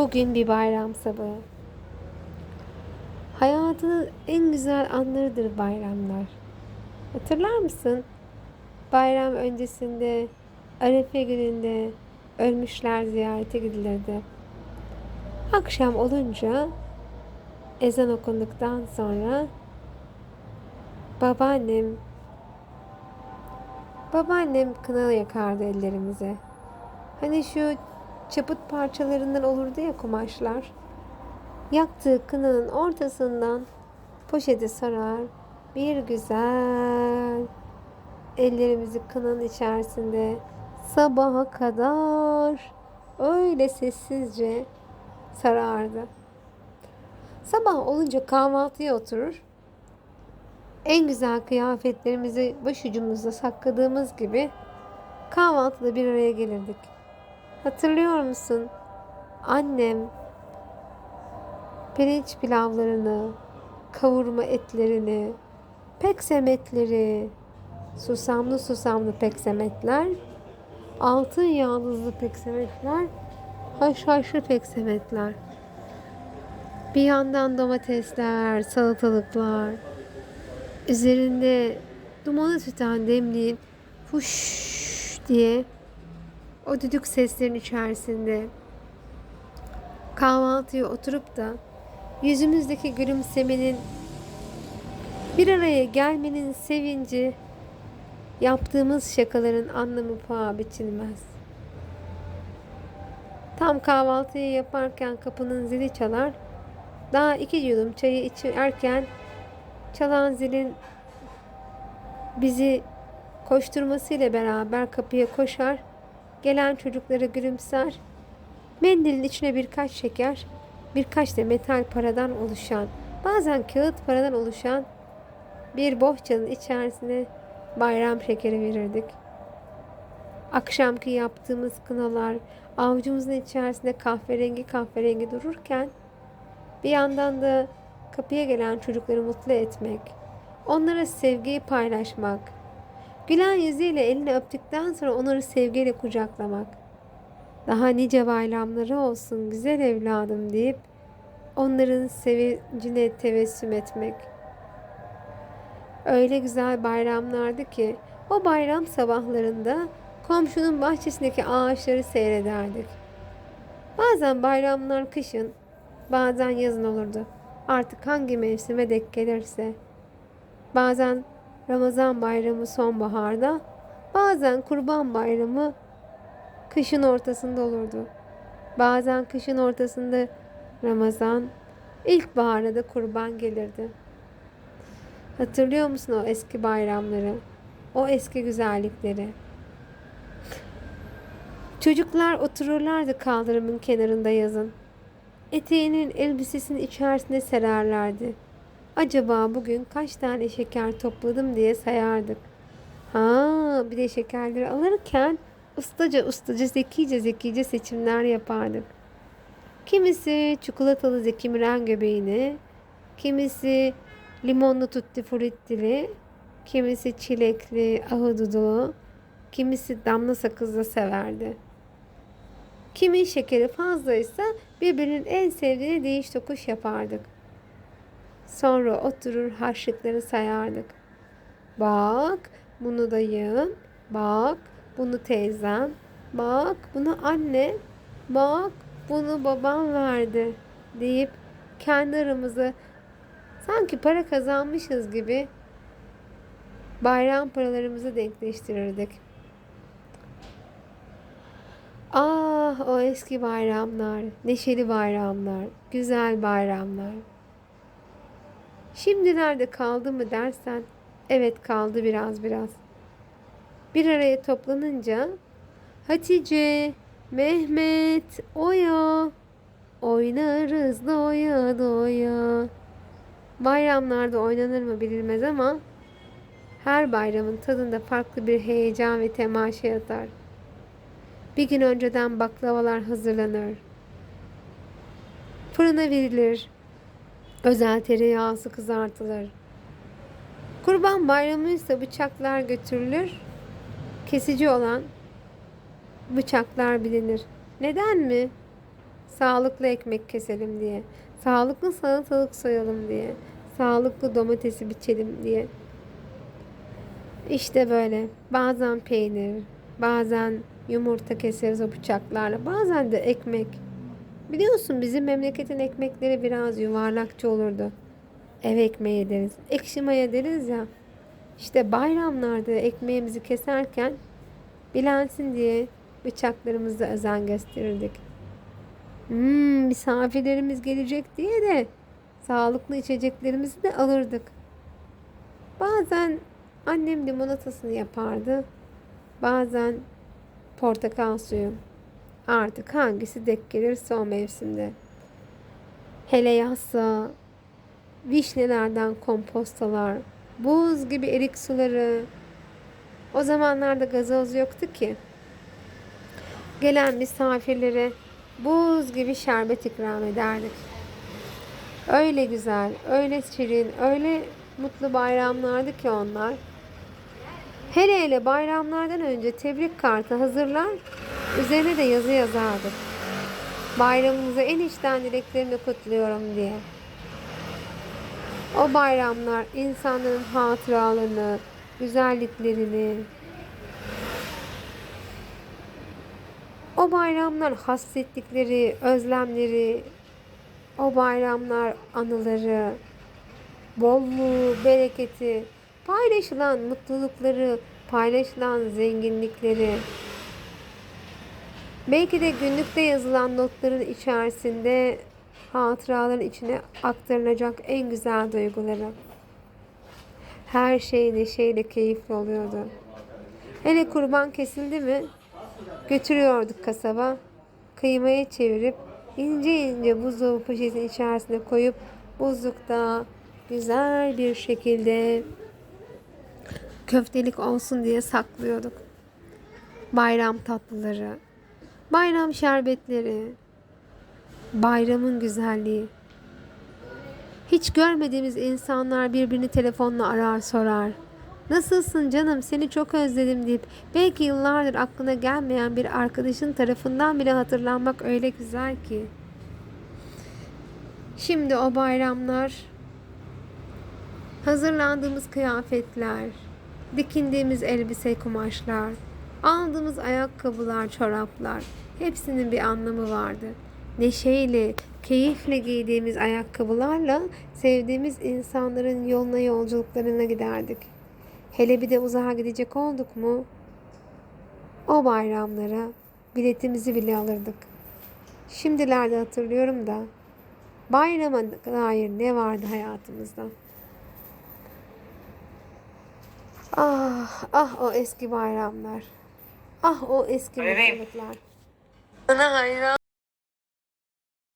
Bugün bir bayram sabahı. Hayatının en güzel anlarıdır bayramlar. Hatırlar mısın? Bayram öncesinde, Arefe gününde ölmüşler ziyarete gidilirdi. Akşam olunca ezan okunduktan sonra babaannem babaannem kına yakardı ellerimize. Hani şu çaput parçalarından olurdu ya kumaşlar. Yaktığı kınanın ortasından poşeti sarar. Bir güzel ellerimizi kınanın içerisinde sabaha kadar öyle sessizce sarardı. Sabah olunca kahvaltıya oturur. En güzel kıyafetlerimizi başucumuzda sakladığımız gibi kahvaltıda bir araya gelirdik. Hatırlıyor musun? Annem pirinç pilavlarını, kavurma etlerini, peksemetleri, susamlı susamlı peksemetler, altın yağlısı peksemetler, haşhaşlı peksemetler. Bir yandan domatesler, salatalıklar, üzerinde dumanı tüten demliğin huş diye o düdük seslerin içerisinde kahvaltıya oturup da yüzümüzdeki gülümsemenin bir araya gelmenin sevinci yaptığımız şakaların anlamı paha biçilmez. Tam kahvaltıyı yaparken kapının zili çalar. Daha iki yudum çayı içerken çalan zilin bizi koşturmasıyla beraber kapıya koşar Gelen çocuklara gülümser. Mendilin içine birkaç şeker, birkaç da metal paradan oluşan, bazen kağıt paradan oluşan bir bohçanın içerisine bayram şekeri verirdik. Akşamki yaptığımız kınalar avucumuzun içerisinde kahverengi kahverengi dururken bir yandan da kapıya gelen çocukları mutlu etmek, onlara sevgiyi paylaşmak, Gülen yüzüyle elini öptükten sonra onları sevgiyle kucaklamak. Daha nice bayramları olsun güzel evladım deyip onların sevincine tebessüm etmek. Öyle güzel bayramlardı ki o bayram sabahlarında komşunun bahçesindeki ağaçları seyrederdik. Bazen bayramlar kışın, bazen yazın olurdu. Artık hangi mevsime denk gelirse. Bazen Ramazan bayramı sonbaharda, bazen kurban bayramı kışın ortasında olurdu. Bazen kışın ortasında Ramazan, ilkbaharda da kurban gelirdi. Hatırlıyor musun o eski bayramları? O eski güzellikleri? Çocuklar otururlardı kaldırımın kenarında yazın. Eteğinin elbisesinin içerisine sererlerdi. Acaba bugün kaç tane şeker topladım diye sayardık. Ha, bir de şekerleri alırken ustaca ustaca zekice zekice seçimler yapardık. Kimisi çikolatalı Zeki Müren göbeğini, kimisi limonlu tutti fruttili, kimisi çilekli ahududulu, kimisi damla sakızla severdi. Kimin şekeri fazlaysa birbirinin en sevdiğini değiş tokuş yapardık. Sonra oturur harçlıkları sayardık. Bak bunu dayım, bak bunu teyzem, bak bunu anne, bak bunu babam verdi deyip kendi aramızı sanki para kazanmışız gibi bayram paralarımızı denkleştirirdik. Ah o eski bayramlar, neşeli bayramlar, güzel bayramlar. Şimdi nerede kaldı mı dersen, evet kaldı biraz biraz. Bir araya toplanınca Hatice, Mehmet, Oya, oynarız doya doya. Bayramlarda oynanır mı bilinmez ama her bayramın tadında farklı bir heyecan ve temaşa yatar. Bir gün önceden baklavalar hazırlanır. Fırına verilir. Özel tereyağısı kızartılır. Kurban bayramı ise bıçaklar götürülür. Kesici olan bıçaklar bilinir. Neden mi? Sağlıklı ekmek keselim diye. Sağlıklı salatalık soyalım diye. Sağlıklı domatesi biçelim diye. İşte böyle. Bazen peynir, bazen yumurta keseriz o bıçaklarla. Bazen de ekmek. Biliyorsun bizim memleketin ekmekleri biraz yuvarlakça olurdu. Ev ekmeği deriz. Ekşi maya deriz ya. İşte bayramlarda ekmeğimizi keserken bilensin diye bıçaklarımızda özen gösterirdik. Hmm, misafirlerimiz gelecek diye de sağlıklı içeceklerimizi de alırdık. Bazen annem limonatasını yapardı. Bazen portakal suyu. Artık hangisi denk gelirse o mevsimde. Hele yazsa vişnelerden kompostalar, buz gibi erik suları. O zamanlarda gazoz yoktu ki. Gelen misafirlere buz gibi şerbet ikram ederdik. Öyle güzel, öyle şirin, öyle mutlu bayramlardı ki onlar. Hele hele bayramlardan önce tebrik kartı hazırlar, üzerine de yazı yazardık. Bayramınızı en içten dileklerimle kutluyorum diye. O bayramlar insanların hatıralarını, güzelliklerini, o bayramlar hasretlikleri, özlemleri, o bayramlar anıları, bolluğu, bereketi, paylaşılan mutlulukları, paylaşılan zenginlikleri, belki de günlükte yazılan notların içerisinde hatıraların içine aktarılacak en güzel duyguları. Her şey neşeyle keyifli oluyordu. Hele kurban kesildi mi götürüyorduk kasaba. Kıymaya çevirip ince ince buzdolabı poşetin içerisine koyup buzlukta güzel bir şekilde köftelik olsun diye saklıyorduk. Bayram tatlıları, bayram şerbetleri, bayramın güzelliği. Hiç görmediğimiz insanlar birbirini telefonla arar sorar. Nasılsın canım seni çok özledim deyip belki yıllardır aklına gelmeyen bir arkadaşın tarafından bile hatırlanmak öyle güzel ki. Şimdi o bayramlar hazırlandığımız kıyafetler, dikindiğimiz elbise kumaşlar, aldığımız ayakkabılar, çoraplar hepsinin bir anlamı vardı. Neşeyle, keyifle giydiğimiz ayakkabılarla sevdiğimiz insanların yoluna yolculuklarına giderdik. Hele bir de uzağa gidecek olduk mu o bayramlara biletimizi bile alırdık. Şimdilerde hatırlıyorum da bayrama dair ne vardı hayatımızda? Ah, ah o eski bayramlar. Ah o eski mutluluklar. Sana hayran.